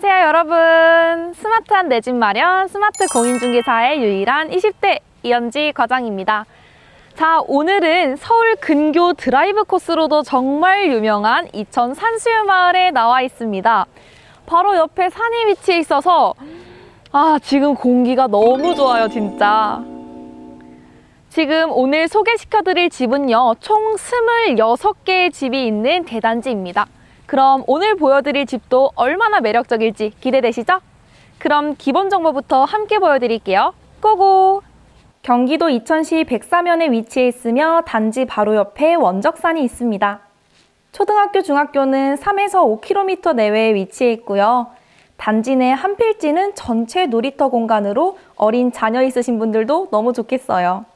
안녕하세요, 여러분. 스마트한 내 집 마련, 스마트 공인중개사의 유일한 20대 이현지 과장입니다. 자, 오늘은 서울 근교 드라이브 코스로도 정말 유명한 이천 산수유 마을에 나와 있습니다. 바로 옆에 산이 위치해 있어서 아, 지금 공기가 너무 좋아요, 진짜. 지금 오늘 소개시켜 드릴 집은요, 총 26개의 집이 있는 대단지입니다. 그럼 오늘 보여드릴 집도 얼마나 매력적일지 기대되시죠? 그럼 기본 정보부터 함께 보여드릴게요. 고고! 경기도 이천시 백사면에 위치해 있으며 단지 바로 옆에 원적산이 있습니다. 초등학교, 중학교는 3에서 5km 내외에 위치해 있고요. 단지 내 한 필지는 전체 놀이터 공간으로 어린 자녀 있으신 분들도 너무 좋겠어요.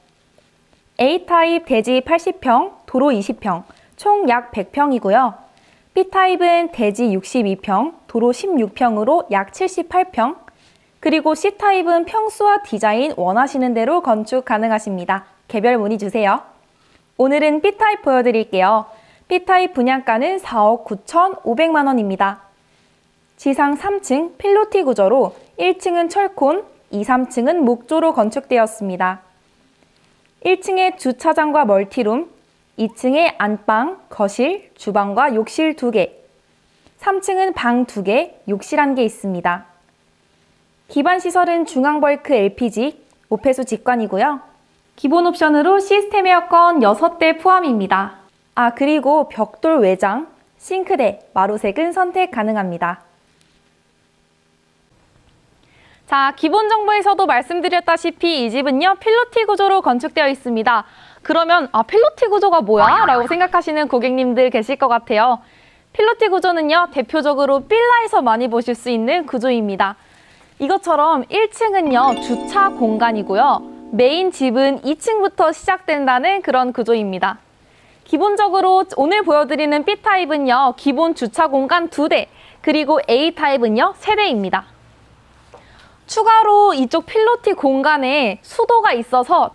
A타입 대지 80평, 도로 20평, 총 약 100평이고요. B타입은 대지 62평, 도로 16평으로 약 78평, 그리고 C타입은 평수와 디자인 원하시는 대로 건축 가능하십니다. 개별 문의 주세요. 오늘은 B타입 보여드릴게요. B타입 분양가는 4억 9,500만 원입니다. 지상 3층 필로티 구조로 1층은 철콘, 2, 3층은 목조로 건축되었습니다. 1층에 주차장과 멀티룸, 2층에 안방, 거실, 주방과 욕실 2개, 3층은 방 2개, 욕실 1개 있습니다. 기반 시설은 중앙벌크 LPG, 오폐수 직관이고요. 기본 옵션으로 시스템 에어컨 6대 포함입니다. 아, 그리고 벽돌 외장, 싱크대, 마루색은 선택 가능합니다. 자, 기본 정보에서도 말씀드렸다시피 이 집은요, 필로티 구조로 건축되어 있습니다. 그러면, 아, 필로티 구조가 뭐야? 라고 생각하시는 고객님들 계실 것 같아요. 필로티 구조는요, 대표적으로 빌라에서 많이 보실 수 있는 구조입니다. 이것처럼 1층은요, 주차 공간이고요. 메인 집은 2층부터 시작된다는 그런 구조입니다. 기본적으로 오늘 보여드리는 B타입은요, 기본 주차 공간 2대, 그리고 A타입은요, 3대입니다. 추가로 이쪽 필로티 공간에 수도가 있어서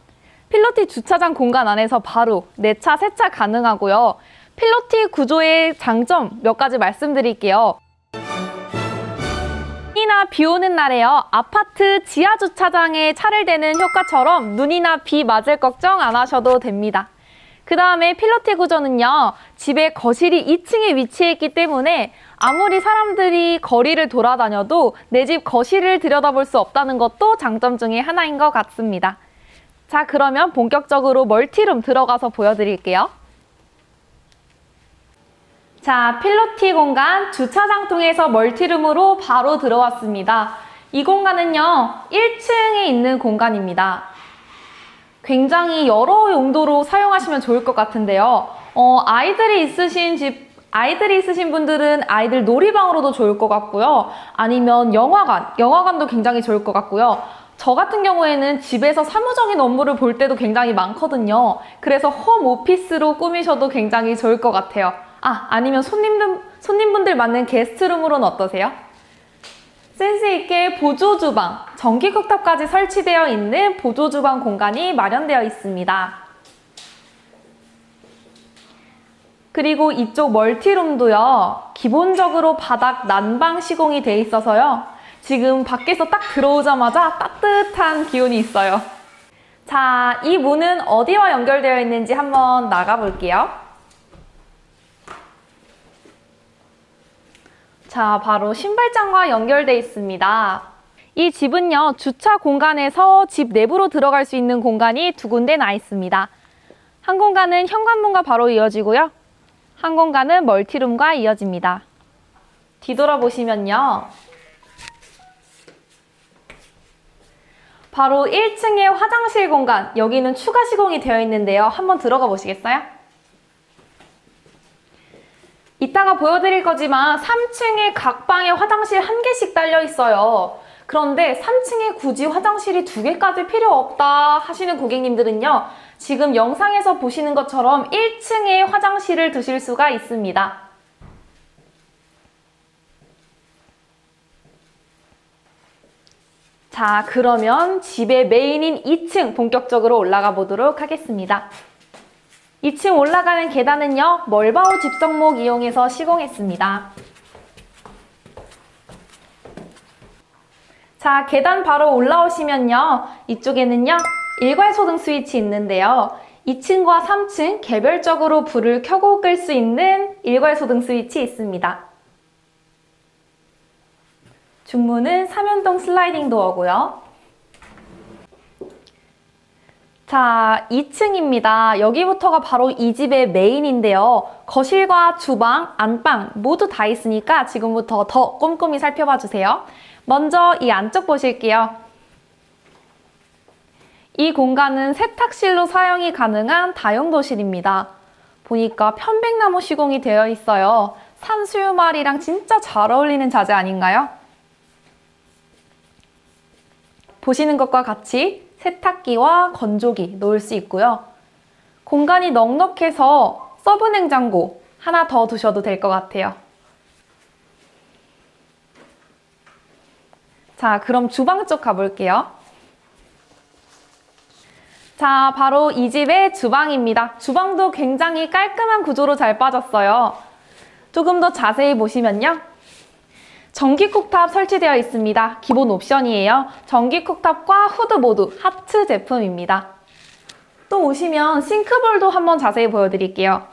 필로티 주차장 공간 안에서 바로 네 내차, 세차 가능하고요. 필로티 구조의 장점 몇 가지 말씀드릴게요. 눈이나 비 오는 날에요. 아파트 지하 주차장에 차를 대는 효과처럼 눈이나 비 맞을 걱정 안 하셔도 됩니다. 그 다음에 필로티 구조는요, 집의 거실이 2층에 위치해 있기 때문에 아무리 사람들이 거리를 돌아다녀도 내 집 거실을 들여다볼 수 없다는 것도 장점 중에 하나인 것 같습니다. 자, 그러면 본격적으로 멀티룸 들어가서 보여드릴게요. 자, 필로티 공간 주차장 통해서 멀티룸으로 바로 들어왔습니다. 이 공간은요, 1층에 있는 공간입니다. 굉장히 여러 용도로 사용하시면 좋을 것 같은데요. 어, 아이들이 있으신 집, 아이들이 있으신 분들은 아이들 놀이방으로도 좋을 것 같고요. 아니면 영화관, 영화관도 굉장히 좋을 것 같고요. 저 같은 경우에는 집에서 사무적인 업무를 볼 때도 굉장히 많거든요. 그래서 홈 오피스로 꾸미셔도 굉장히 좋을 것 같아요. 아, 아니면 손님들, 손님분들 맞는 게스트룸으로는 어떠세요? 센스있게 보조주방, 전기쿡탑까지 설치되어 있는 보조주방 공간이 마련되어 있습니다. 그리고 이쪽 멀티룸도요, 기본적으로 바닥 난방 시공이 돼 있어서요, 지금 밖에서 딱 들어오자마자 따뜻한 기운이 있어요. 자, 이 문은 어디와 연결되어 있는지 한번 나가볼게요. 자, 바로 신발장과 연결돼 있습니다. 이 집은요, 주차 공간에서 집 내부로 들어갈 수 있는 공간이 두 군데 나 있습니다. 한 공간은 현관문과 바로 이어지고요. 한 공간은 멀티룸과 이어집니다. 뒤돌아보시면요. 바로 1층의 화장실 공간, 여기는 추가 시공이 되어 있는데요. 한번 들어가 보시겠어요? 이따가 보여드릴 거지만 3층에 각 방에 화장실 한 개씩 딸려 있어요. 그런데 3층에 굳이 화장실이 두 개까지 필요 없다 하시는 고객님들은요. 지금 영상에서 보시는 것처럼 1층에 화장실을 두실 수가 있습니다. 자, 그러면 집의 메인인 2층 본격적으로 올라가 보도록 하겠습니다. 2층 올라가는 계단은요, 멀바우 집성목 이용해서 시공했습니다. 자, 계단 바로 올라오시면요. 이쪽에는요. 일괄소 등 스위치 있는데요. 2층과 3층 개별적으로 불을 켜고 끌 수 있는 일괄소 등 스위치 있습니다. 중문은 3연동 슬라이딩 도어고요. 자, 2층입니다. 여기부터가 바로 이 집의 메인인데요. 거실과 주방, 안방 모두 다 있으니까 지금부터 더 꼼꼼히 살펴봐 주세요. 먼저 이 안쪽 보실게요. 이 공간은 세탁실로 사용이 가능한 다용도실입니다. 보니까 편백나무 시공이 되어 있어요. 산수유마리랑 진짜 잘 어울리는 자재 아닌가요? 보시는 것과 같이 세탁기와 건조기 놓을 수 있고요. 공간이 넉넉해서 서브 냉장고 하나 더 두셔도 될 것 같아요. 자, 그럼 주방 쪽 가볼게요. 자, 바로 이 집의 주방입니다. 주방도 굉장히 깔끔한 구조로 잘 빠졌어요. 조금 더 자세히 보시면요. 전기 쿡탑 설치되어 있습니다. 기본 옵션이에요. 전기 쿡탑과 후드 모두 하트 제품입니다. 또 오시면 싱크볼도 한번 자세히 보여드릴게요.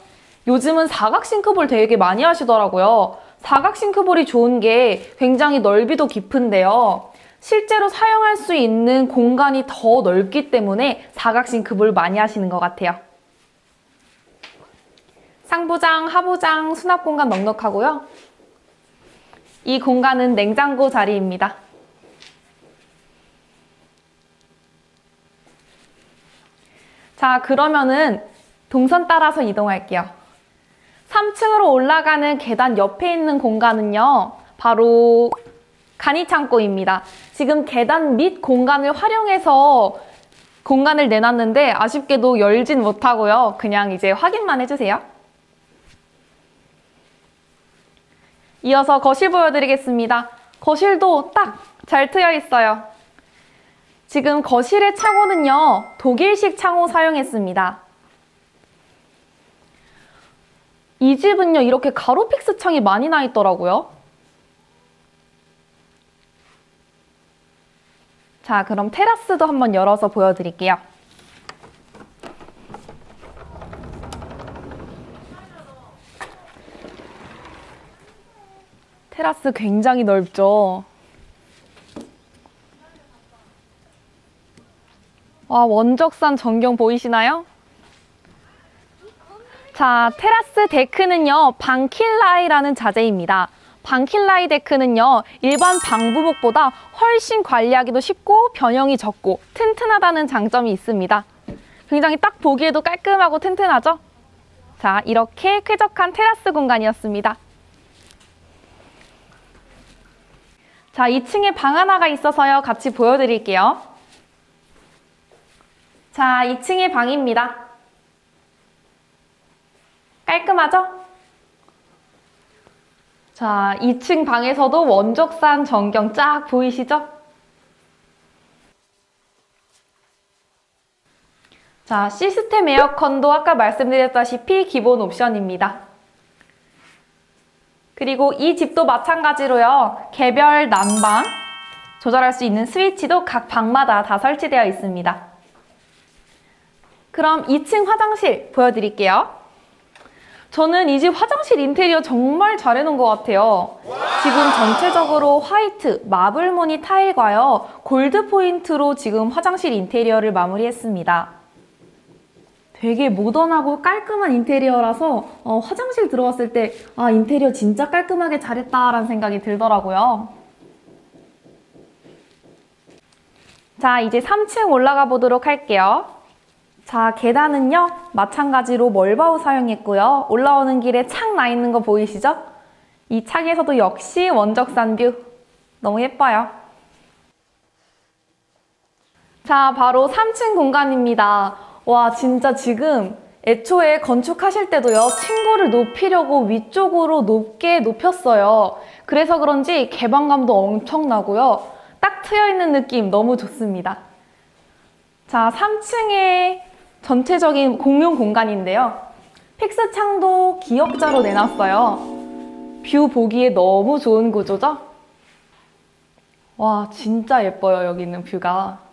요즘은 사각 싱크볼 되게 많이 하시더라고요. 사각 싱크볼이 좋은 게 굉장히 넓이도 깊은데요. 실제로 사용할 수 있는 공간이 더 넓기 때문에 사각 싱크볼 많이 하시는 것 같아요. 상부장, 하부장, 수납 공간 넉넉하고요. 이 공간은 냉장고 자리입니다. 자, 그러면은 동선 따라서 이동할게요. 3층으로 올라가는 계단 옆에 있는 공간은요, 바로 간이 창고입니다. 지금 계단 밑 공간을 활용해서 공간을 내놨는데 아쉽게도 열진 못하고요. 그냥 이제 확인만 해주세요. 이어서 거실 보여드리겠습니다. 거실도 딱 잘 트여 있어요. 지금 거실의 창호는요, 독일식 창호 사용했습니다. 이 집은요, 이렇게 가로 픽스 창이 많이 나 있더라고요. 자, 그럼 테라스도 한번 열어서 보여드릴게요. 테라스 굉장히 넓죠? 와, 원적산 전경 보이시나요? 자, 테라스 데크는요, 방킬라이라는 자재입니다. 방킬라이 데크는요, 일반 방부목보다 훨씬 관리하기도 쉽고 변형이 적고 튼튼하다는 장점이 있습니다. 굉장히 딱 보기에도 깔끔하고 튼튼하죠? 자, 이렇게 쾌적한 테라스 공간이었습니다. 자, 2층에 방 하나가 있어서요. 같이 보여드릴게요. 자, 2층의 방입니다. 깔끔하죠? 자, 2층 방에서도 원적산 전경 쫙 보이시죠? 자, 시스템 에어컨도 아까 말씀드렸다시피 기본 옵션입니다. 그리고 이 집도 마찬가지로요. 개별 난방 조절할 수 있는 스위치도 각 방마다 다 설치되어 있습니다. 그럼 2층 화장실 보여드릴게요. 저는 이 집 화장실 인테리어 정말 잘 해놓은 것 같아요. 지금 전체적으로 화이트, 마블 무늬 타일과요. 골드 포인트로 지금 화장실 인테리어를 마무리했습니다. 되게 모던하고 깔끔한 인테리어라서 어, 화장실 들어왔을 때 아, 인테리어 진짜 깔끔하게 잘했다라는 생각이 들더라고요. 자, 이제 3층 올라가 보도록 할게요. 자, 계단은요, 마찬가지로 멀바우 사용했고요. 올라오는 길에 창 나 있는 거 보이시죠? 이 창에서도 역시 원적산 뷰. 너무 예뻐요. 자, 바로 3층 공간입니다. 와, 진짜 지금 애초에 건축하실 때도요, 층고를 높이려고 위쪽으로 높게 높였어요. 그래서 그런지 개방감도 엄청나고요. 딱 트여 있는 느낌 너무 좋습니다. 자, 3층에 전체적인 공용 공간인데요. 픽스 창도 기역자로 내놨어요. 뷰 보기에 너무 좋은 구조죠? 와, 진짜 예뻐요, 여기 있는 뷰가.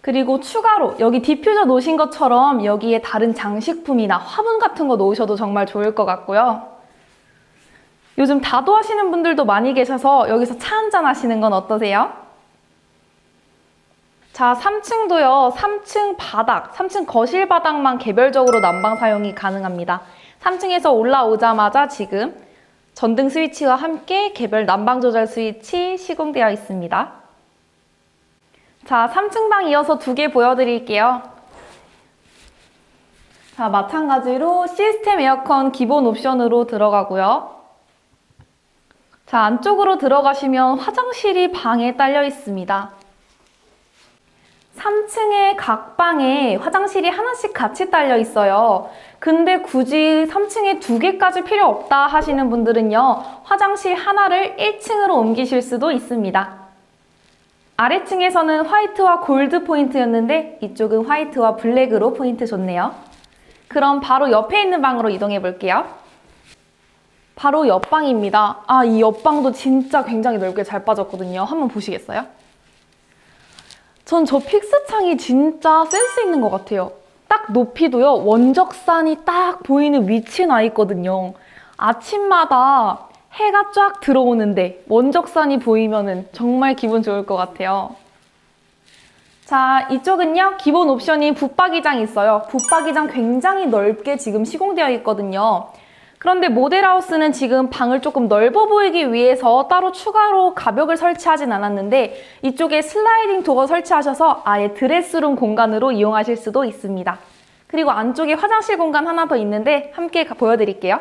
그리고 추가로 여기 디퓨저 놓으신 것처럼 여기에 다른 장식품이나 화분 같은 거 놓으셔도 정말 좋을 것 같고요. 요즘 다도 하시는 분들도 많이 계셔서 여기서 차 한잔 하시는 건 어떠세요? 자, 3층도요, 3층 바닥, 3층 거실 바닥만 개별적으로 난방 사용이 가능합니다. 3층에서 올라오자마자 지금 전등 스위치와 함께 개별 난방 조절 스위치 시공되어 있습니다. 자, 3층 방 이어서 두 개 보여드릴게요. 자, 마찬가지로 시스템 에어컨 기본 옵션으로 들어가고요. 자, 안쪽으로 들어가시면 화장실이 방에 딸려 있습니다. 3층에 각 방에 화장실이 하나씩 같이 딸려 있어요. 근데 굳이 3층에 두 개까지 필요 없다 하시는 분들은요, 화장실 하나를 1층으로 옮기실 수도 있습니다. 아래층에서는 화이트와 골드 포인트였는데 이쪽은 화이트와 블랙으로 포인트 줬네요. 그럼 바로 옆에 있는 방으로 이동해 볼게요. 바로 옆방입니다. 아, 이 옆방도 진짜 굉장히 넓게 잘 빠졌거든요. 한번 보시겠어요? 전 저 픽스 창이 진짜 센스 있는 것 같아요. 딱 높이도요, 원적산이 딱 보이는 위치에 나 있거든요. 아침마다 해가 쫙 들어오는데 원적산이 보이면은 정말 기분 좋을 것 같아요. 자, 이쪽은요, 기본 옵션이 붙박이장이 있어요. 붙박이장 굉장히 넓게 지금 시공되어 있거든요. 그런데 모델하우스는 지금 방을 조금 넓어 보이기 위해서 따로 추가로 가벽을 설치하진 않았는데 이쪽에 슬라이딩 도어 설치하셔서 아예 드레스룸 공간으로 이용하실 수도 있습니다. 그리고 안쪽에 화장실 공간 하나 더 있는데 함께 가- 보여드릴게요.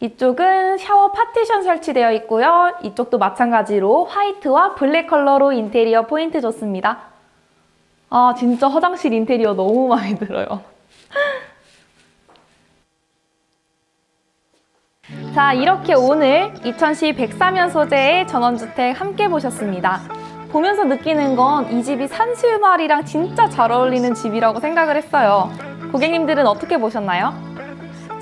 이쪽은 샤워 파티션 설치되어 있고요. 이쪽도 마찬가지로 화이트와 블랙 컬러로 인테리어 포인트 줬습니다. 아, 진짜 화장실 인테리어 너무 마음에 들어요. 자, 이렇게 오늘 2010 103연 소재의 전원주택 함께 보셨습니다. 보면서 느끼는 건 이 집이 산수유마을이랑 진짜 잘 어울리는 집이라고 생각을 했어요. 고객님들은 어떻게 보셨나요?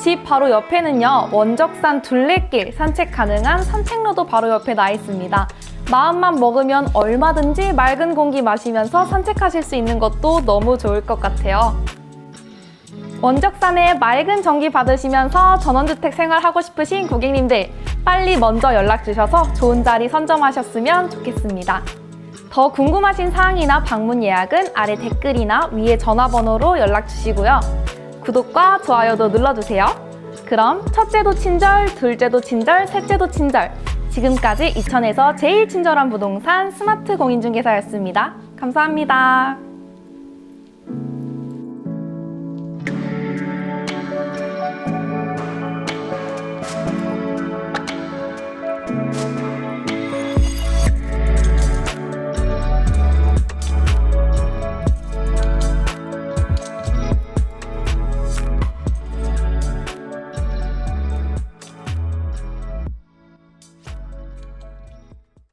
집 바로 옆에는요, 원적산 둘레길 산책 가능한 산책로도 바로 옆에 나 있습니다. 마음만 먹으면 얼마든지 맑은 공기 마시면서 산책하실 수 있는 것도 너무 좋을 것 같아요. 원적산에 맑은 전기 받으시면서 전원주택 생활하고 싶으신 고객님들 빨리 먼저 연락 주셔서 좋은 자리 선점하셨으면 좋겠습니다. 더 궁금하신 사항이나 방문 예약은 아래 댓글이나 위에 전화번호로 연락 주시고요. 구독과 좋아요도 눌러주세요. 그럼 첫째도 친절, 둘째도 친절, 셋째도 친절. 지금까지 이천에서 제일 친절한 부동산 스마트 공인중개사였습니다. 감사합니다.